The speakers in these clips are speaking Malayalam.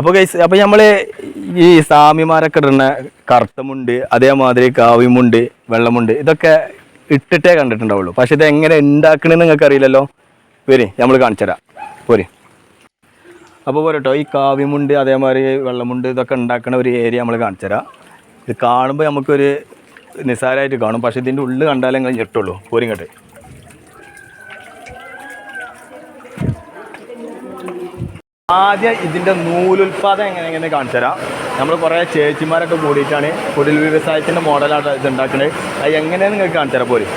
അപ്പോൾ ഗൈസ് അപ്പോൾ നമ്മൾ ഈ സ്വാമിമാരൊക്കെ ഇടുന്ന കറുത്തമുണ്ട് അതേമാതിരി കാവ്യമുണ്ട് വെള്ളമുണ്ട് ഇതൊക്കെ ഇട്ടിട്ടേ കണ്ടിട്ടുണ്ടാവുള്ളൂ. പക്ഷെ ഇത് എങ്ങനെ ഉണ്ടാക്കണമെന്ന് നിങ്ങൾക്ക് അറിയില്ലല്ലോ വരി നമ്മൾ കാണിച്ചു തരാം. പോരെ. അപ്പോൾ പോരട്ടോ ഈ കാവ്യമുണ്ട് അതേമാതിരി വെള്ളമുണ്ട് ഇതൊക്കെ ഉണ്ടാക്കുന്ന ഒരു ഏരിയ നമ്മൾ കാണിച്ചു തരാം. ഇത് കാണുമ്പോൾ നമുക്കൊരു നിസ്സാരമായിട്ട് കാണും പക്ഷേ ഇതിന്റെ ഉള്ളിൽ കണ്ടാലേ നിങ്ങൾ ഞെട്ടുള്ളൂ. പോരിങ്ങോട്ട് ആദ്യം ഇതിന്റെ നൂലുൽപാദനം എങ്ങനെ എങ്ങനെ കാണിച്ചു തരാം? നമ്മൾ കുറേ ചേച്ചിമാരൊക്കെ കൂടിയിട്ടാണ് കുടിൽ വ്യവസായത്തിന്റെ മോഡലാണ് ഇത് ഉണ്ടാക്കുന്നത് അത് എങ്ങനെയാണ് നിങ്ങൾക്ക് കാണിച്ചു തരാം പോലും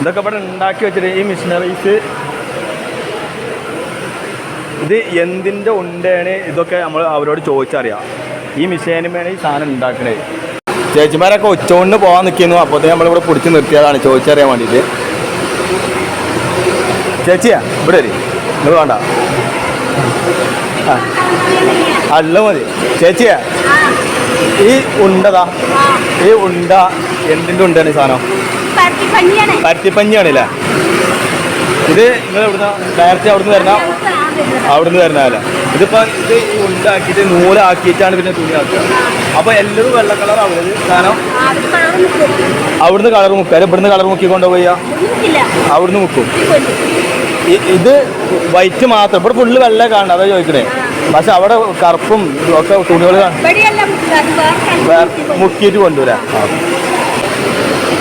ഇതൊക്കെ ഇവിടെ ഉണ്ടാക്കി വെച്ചിട്ട് ഈ മിഷനറീസ് ഇത് എന്തിന്റെ ഉണ്ടാണ് ഇതൊക്കെ നമ്മൾ അവരോട് ചോദിച്ചറിയാം. ഈ മിഷേനുമേണ് ഈ സാധനം ഉണ്ടാക്കണേ. ചേച്ചിമാരൊക്കെ ഉച്ചകൊണ്ട് പോകാൻ നിൽക്കുന്നു അപ്പോഴത്തേ നമ്മളിവിടെ പിടിച്ച് നിർത്തിയതാണ്. ചോദിച്ചറിയാൻ വേണ്ടിയിട്ട്. ചേച്ചിയാ ഇവിടെ വരി. നിങ്ങൾ വേണ്ട. അല്ല മതി. ചേച്ചിയാ ഈ ഉണ്ടതാ ഈ ഉണ്ട എന്തിന്റെ ഉണ്ടാണ് ഈ സാധനം? പരത്തിപ്പഞ്ഞിയാണല്ലേ ഇത് നിങ്ങൾ ഇവിടുന്ന് ഡയറക്റ്റ് അവിടുന്ന് തരണ അവിടുന്ന് തരണല്ലേ ഇതിപ്പോ ഇത് ഉണ്ടാക്കിയിട്ട് നൂലാക്കിയിട്ടാണ് പിന്നെ തുണി ആക്കുക. അപ്പൊ എല്ലാവരും വെള്ള കളർ ആവുന്നത് കാരണം അവിടുന്ന് കളർ മുക്കുക ഇവിടുന്ന് കളർ മുക്കി പോയ അവിടുന്ന് മുക്കും. ഇത് വൈറ്റ് മാത്രം. ഇവിടെ ഫുള്ള് വെള്ള കാണണ്ട അതാ ചോദിക്കണേ. പക്ഷെ അവിടെ കറുപ്പും ഒക്കെ തുണികൾ മുക്കിയിട്ട് കൊണ്ടുവരാം.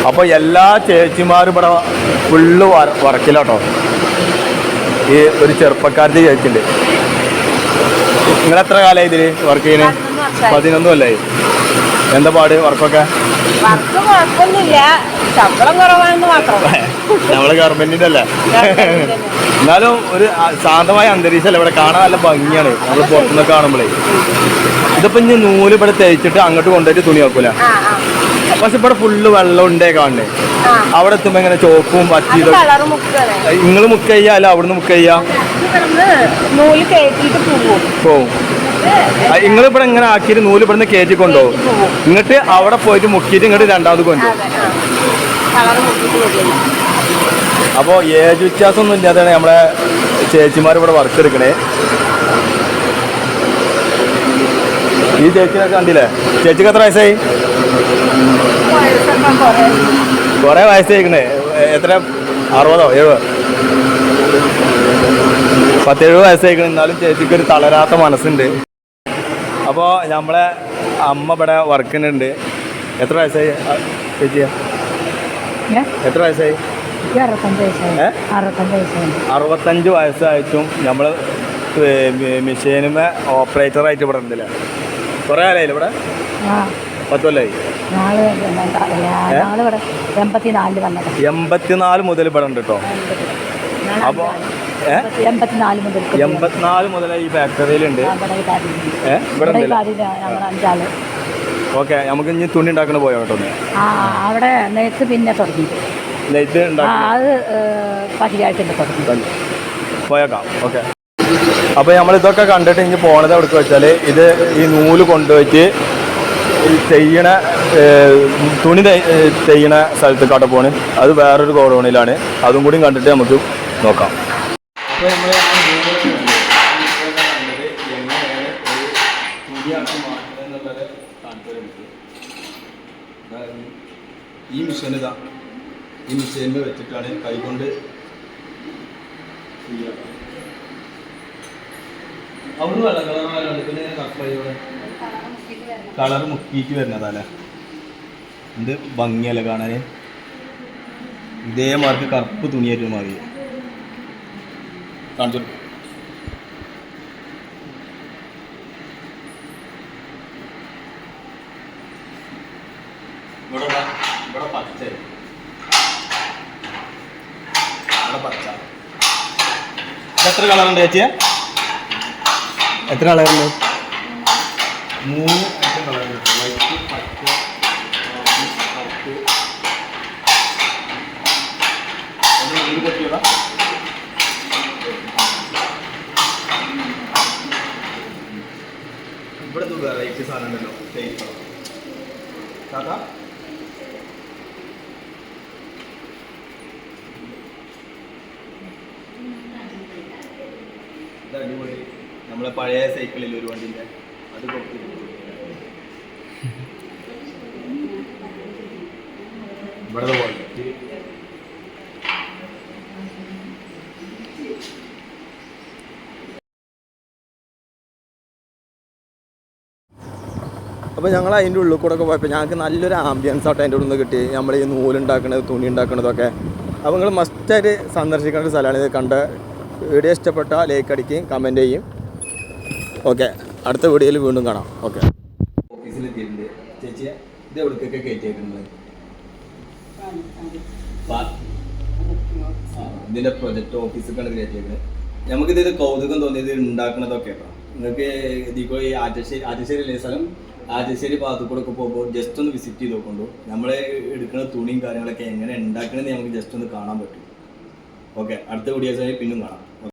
അപ്പോൾ എല്ലാ ചേച്ചിമാരും ഇവിടെ ഫുള്ള് വറക്കിലോട്ടോ ഈ ഒരു ചെറുപ്പക്കാരുടെ ചേച്ചിണ്ട് നിങ്ങൾ എത്ര കാലമായി ഇതിൽ വർക്ക് ചെയ്യുന്നത് പതിനൊന്ന്. കൊല്ലായി. എന്താ പാട് വർക്കൊക്കെ? വർക്ക് കുഴപ്പമൊന്നുമില്ല. ശമ്പളം കുറവാണെന്ന് മാത്രം. നമ്മൾ ഗവൺമെന്റിന്റെ അല്ലേ? എന്നാലും ഒരു ശാന്തമായ അന്തരീക്ഷമല്ല? ഇവിടെ കാണാൻ നല്ല ഭംഗിയാണ്. നമ്മൾ പുറത്തുനിന്ന് കാണുമ്പോഴേ ഇതിപ്പോ ഇനി നൂൽ ഇവിടെ തേച്ചിട്ട് അങ്ങോട്ട് കൊണ്ടുപോയിട്ട് തുണി വെക്കൂല. പക്ഷെ ഇവിടെ ഫുള്ള് വെള്ളം ഉണ്ടേ കാണണേ അവിടെ എത്തുമ്പോ ഇങ്ങനെ ചോപ്പും പറ്റിയതും മുക്കയ്യ നിങ്ങൾ മുക്ക് ചെയ്യാ? അല്ല അവിടുന്ന് മുക്കയ്യ പോവും. നിങ്ങൾ ഇവിടെ ഇങ്ങനെ ആക്കിയിട്ട് നൂൽ ഇവിടുന്ന് കയറ്റി കൊണ്ടുപോകും. എന്നിട്ട് അവിടെ പോയിട്ട് മുക്കിയിട്ട് ഇങ്ങോട്ട് രണ്ടാമത് കൊണ്ടുപോകും. അപ്പോ അപ്പോൾ ഏജ് വ്യത്യാസമൊന്നും ഇല്ലാതെയാണ് നമ്മളെ ചേച്ചിമാർ ഇവിടെ വർക്ക് എടുക്കണേ. ഈ ചേച്ചിനൊക്കെ കണ്ടില്ലേ? ചേച്ചിക്ക് എത്ര വയസ്സായി? കുറെ. വയസ്സായിക്കണേ. എത്ര? അറുപതോ എഴുപതോ? പത്തെഴുപത് വയസ്സായിക്കണേ. എന്നാലും ചേച്ചിക്ക് ഒരു തളരാത്ത മനസ്സുണ്ട്. അപ്പോൾ നമ്മളെ അമ്മ ഇവിടെ വർക്കിനുണ്ട്. എത്ര വയസ്സായി? ചേച്ചിയാ എത്ര വയസ്സായി? അറുപത്തഞ്ച് വയസ്സായിട്ടും നമ്മൾ മെഷീനുമേ ഓപ്പറേറ്ററായിട്ട് ഇവിടെ ഉണ്ടല്ലേ? കുറേ ആലായില്ല ഇവിടെ? പത്ത് കൊല്ലായി? എൺപത്തിനാല് മുതൽ ഇവിടെ ഉണ്ട് കേട്ടോ അപ്പോൾ എൺപത്തിനാല് മുതൽ എൺപത്തിനാല് മുതൽ ഈ ഫാക്ടറിയിലുണ്ട്. അഞ്ചാൾ. ഓക്കെ നമുക്ക് ഇനി തുണി ഉണ്ടാക്കണ പോയോ കേട്ടോ ആ അവിടെ നെയ്ത്ത് പിന്നെ തുടങ്ങി. നെയ്ത്ത് അത് പതിയായിട്ടുണ്ട് തുടങ്ങി. പോയേക്കാം ഓക്കെ. അപ്പോൾ നമ്മൾ ഇതൊക്കെ കണ്ടിട്ട് ഇനി പോണത് എവിടേക്ക് വെച്ചാൽ ഇത് ഈ നൂൽ കൊണ്ടുപോയിട്ട് ചെയ്യണ തുണി ചെയ്യണ സ്ഥലത്ത് പോണ് അത് വേറൊരു ഗോഡൗണിലാണ്. അതും കൂടി കണ്ടിട്ട് നമുക്ക് നോക്കാം. അപ്പോൾ നമ്മൾ ഈ മിഷീൻ ഇതാ. ഈ മിഷനിൽ വെച്ചിട്ടാണ് കൈകൊണ്ട് അവിടുന്ന് വെള്ള പിന്നെ കളർ മുക്കിയിട്ട് വരുന്നതല്ലേ എന്ത് ഭംഗിയല്ലേ കാണാൻ ഇതേ മാർക്ക് കറുപ്പ് തുണിയായിട്ട് മാറി കാണിച്ചു കൊടുക്ക്. ഇവിടെ ഇവിടെ പച്ച. ഇവിടെ പച്ച. എത്ര കളറുണ്ട് ചേച്ചിയെ? എത്ര കളറുണ്ട് മൂന്ന് ഐറ്റം കളറുണ്ട് വൈറ്റ് പച്ച കറുപ്പ് ഒന്ന് ഇതിൽ പറ്റിയതാ ഇവിടെ വെറൈറ്റി സാധനം ഉണ്ടല്ലോ കാക്ക ഇത് അടിപൊളി. നമ്മളെ പഴയ സൈക്കിളിൽ ഒരു വണ്ടിന്റെ. അത് കൊടുത്തിട്ടുണ്ട് ഇവിടെ അപ്പോൾ ഞങ്ങൾ അതിന്റെ ഉള്ളിൽ കൂടെ ഒക്കെ പോയപ്പോൾ ഞങ്ങൾക്ക് നല്ലൊരു ആംബിയൻസ് ആയിട്ട് അതിന്റെ ഉള്ളിൽ നിന്ന് കിട്ടി നമ്മൾ ഈ നൂലുണ്ടാക്കണത് തുണി ഉണ്ടാക്കുന്നതൊക്കെ അപ്പോൾ നിങ്ങൾ മസ്റ്റായിട്ട് സന്ദർശിക്കേണ്ട ഒരു സ്ഥലമാണ് ഇത്. കണ്ട് വീഡിയോ ഇഷ്ടപ്പെട്ട ലൈക്ക് അടിക്കുകയും കമന്റ് ചെയ്യും. ഓക്കെ അടുത്ത വീഡിയോയിൽ വീണ്ടും കാണാം. ഓക്കെ ഓഫീസിലെത്തിയിട്ടുണ്ട് ചേച്ചി പ്രൊജക്ട് ഓഫീസൊക്കെയാണ് കയറ്റിയേക്കുന്നത് നമുക്കിത് കൗതുകം തോന്നിയത് ഉണ്ടാക്കണതൊക്കെ കേട്ടോ. നിങ്ങൾക്ക് ഇതിപ്പോ ഈ ആറ്റശ്ശേരി ആറ്റശ്ശേരി സ്ഥലം? കൂടെ ഒക്കെ പോകുമ്പോൾ ജസ്റ്റ് ഒന്ന് വിസിറ്റ് ചെയ്ത് നോക്കുമ്പോൾ നമ്മൾ എടുക്കുന്ന തുണിയും കാര്യങ്ങളൊക്കെ എങ്ങനെ ഉണ്ടാക്കണമെന്ന് നമുക്ക് ജസ്റ്റ് ഒന്ന് കാണാൻ പറ്റും. ഓക്കെ അടുത്ത വീഡിയോസായി പിന്നും കാണാം.